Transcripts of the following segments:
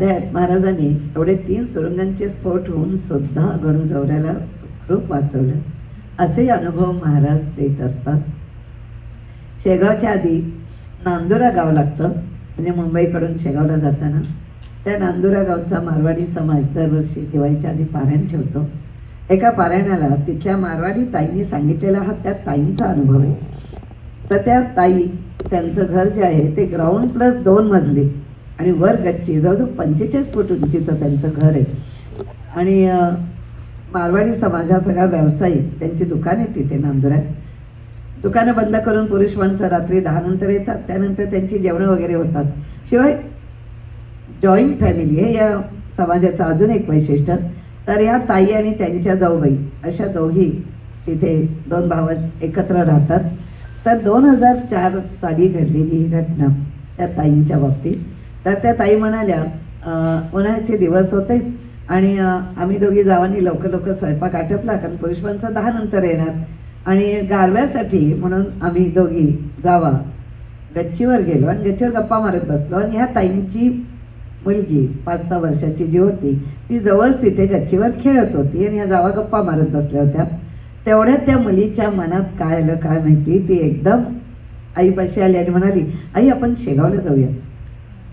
अध्यायात महाराजांनी एवढे तीन सुरुंगांचे स्फोट होऊन सुद्धा गणूजवऱ्याला सुखरूप वाचवलं. असे अनुभव महाराज देत असतात. शेगावच्या आधी नांदुरा गाव लागतं. म्हणजे मुंबईकडून शेगावला जाताना. त्या नांदुरा गावचा मारवाडी समाज दरवर्षी दिवाळीच्या आधी पारायण ठेवतो. एका पारायणाला तिथल्या मारवाडी ताईंनी सांगितलेला हा त्या ताईंचा अनुभव आहे. तर त्या ताई त्यांचं घर जे आहे ते ग्राउंड प्लस दोन मजली. आणि वर गच्ची जवळजवळ पंचेचाळीस फूट उंचीचं त्यांचं घर आहे. आणि मारवाडी समाज हा सगळा व्यावसायिक त्यांची दुकान आहे तिथे नांदुऱ्यात. दुकानं बंद करून पुरुष माणसं रात्री दहा नंतर येतात. त्यानंतर त्यांची जेवणं वगैरे होतात. शिवाय जॉईंट फॅमिली हे या समाजाचं अजून एक वैशिष्ट्य. तर या ताई आणि त्यांच्या जाऊबाई अशा दोघी तिथे दोन भाव एकत्र राहतात. तर दोन हजार चार साली घडलेली ही घटना त्या ताईंच्या बाबतीत. तर त्या ताई म्हणाल्या उन्हाळ्याचे दिवस होते आणि आम्ही दोघी जावांनी लवकर लवकर स्वयंपाक आटपला कारण पुरुष माणसं दहा नंतर येणार. आणि गारव्यासाठी म्हणून आम्ही दोघी जावा. गच्चीवर गेलो आणि गच्चीवर गप्पा मारत बसलो आणि ह्या ताईंची मुलगी पाच सहा वर्षाची जी होती ती जवळच तिथे गच्चीवर खेळत होती आणि ह्या जावा गप्पा मारत बसल्या होत्या. तेवढ्यात त्या मुलीच्या मनात काय आलं काय माहिती ती एकदम आईपाशी आली आणि म्हणाली आई आपण शेगावला जाऊया.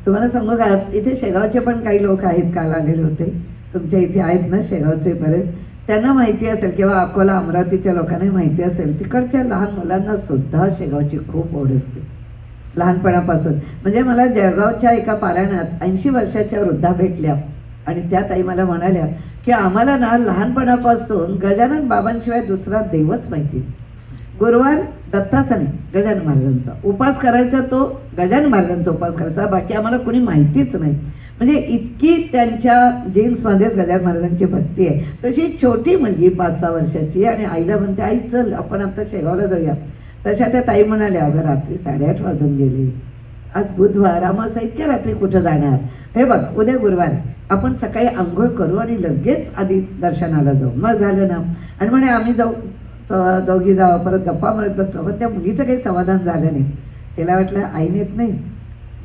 तुम्हाला सांगू का इथे शेगावचे पण काही लोक आहेत काल आलेले होते. तुमच्या इथे आहेत ना शेगावचे बरेच. त्यांना माहिती असेल किंवा अकोला अमरावतीच्या लोकांना माहिती असेल तिकडच्या लहान मुलांना सुद्धा शेगावची खूप ओढ असते. लहानपणापासून. म्हणजे मला जळगावच्या एका पारायणात ऐंशी वर्षाच्या वृद्धा भेटल्या. आणि त्या ताई मला म्हणाल्या की आम्हाला ना लहानपणापासून गजानन बाबांशिवाय दुसरा देवच माहिती गुरुवार दत्ताचा नाही गजानन महाराजांचा. उपास करायचा तो गजानन महाराजांचा उपास करायचा. बाकी आम्हाला कोणी माहितीच नाही. म्हणजे इतकी त्यांच्या जीन्समध्येच गजानन महाराजांची भक्ती आहे. तशी छोटी मुलगी पाच सहा वर्षाची आणि आईला म्हणते आई चल आपण आता शेगावला जाऊया. तशा त्या ताई म्हणाल्या अगं रात्री साडेआठ वाजून गेली. आज बुधवार आम्हाला इतक्या रात्री कुठं जाणार? हे बघ उद्या गुरुवार आपण सकाळी आंघोळ करू आणि लगेच आधी दर्शनाला जाऊ. मग झालं ना. आणि म्हणे आम्ही जाऊ. दोघी जावं परत गप्पा मारत बसलो पण त्या मुलीचं काही समाधान झालं नाही. तिला वाटलं आई नेत नाही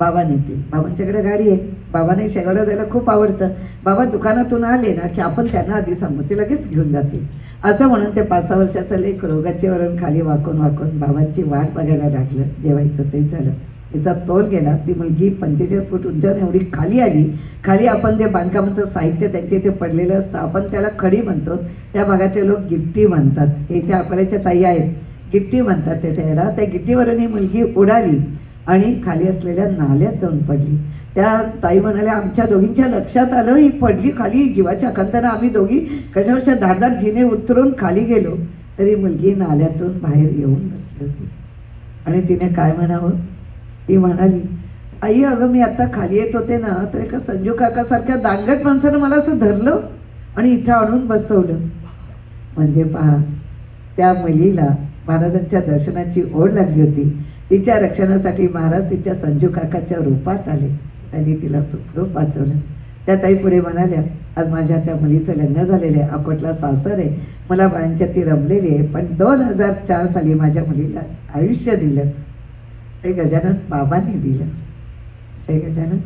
बाबा नेते बाबांच्याकडे गाडी आहे. बाबाने शेगावला जायला खूप आवडतं. बाबा दुकानातून आले ना की आपण त्यांना आधी सांगू ते लगेच घेऊन जातील. असं म्हणून ते पाच सहा वर्षाचं रोगाचे वरण खाली वाकून वाकून बाबांची वाट बघायला लागलं. जेवायचं ते झालं. तिचा तोल गेला ती मुलगी पंचेचाळीस फूट उंचावर एवढी खाली आली. खाली आपण जे बांधकामाचं साहित्य त्यांच्या इथे पडलेलं असतं आपण त्याला खडी म्हणतो. त्या भागातले लोक गिट्टी म्हणतात. हे इथे अकोल्याच्या ताई आहेत. गिट्टी म्हणतात ते त्याला. त्या गिट्टीवरून ही मुलगी उडाली आणि खाली असलेल्या नाल्यात जाऊन पडली. त्या ताई म्हणाल्या आमच्या दोघींच्या लक्षात आलं ही पडली खाली. जीवाच्या अकांतानं आम्ही दोघी कशा कशा धाडधाड जिने उतरून खाली गेलो. तरी मुलगी नाल्यातून बाहेर येऊन बसली होती. आणि तिने काय म्हणावं? ती म्हणाली आई अगं मी आता खाली येत होते ना तर एका संजू काकासारख्या दांगट माणसानं मला असं धरलं आणि इथं आणून बसवलं. म्हणजे पहा त्या मुलीला महाराजांच्या दर्शनाची ओढ लागली होती. तिच्या रक्षणासाठी महाराज तिच्या संजू काकाच्या रूपात आले. त्यांनी तिला सुखरूप वाचवलं. त्या ताई पुढे म्हणाल्या आज माझ्या त्या मुलीचं लग्न झालेलं आहे. अकोटला सासर आहे. मला बायांच्या ती रमलेली आहे. पण दोन हजार चार साली माझ्या मुलीला आयुष्य दिलं. ते गजानन बाबांनी दिलं जय गजानन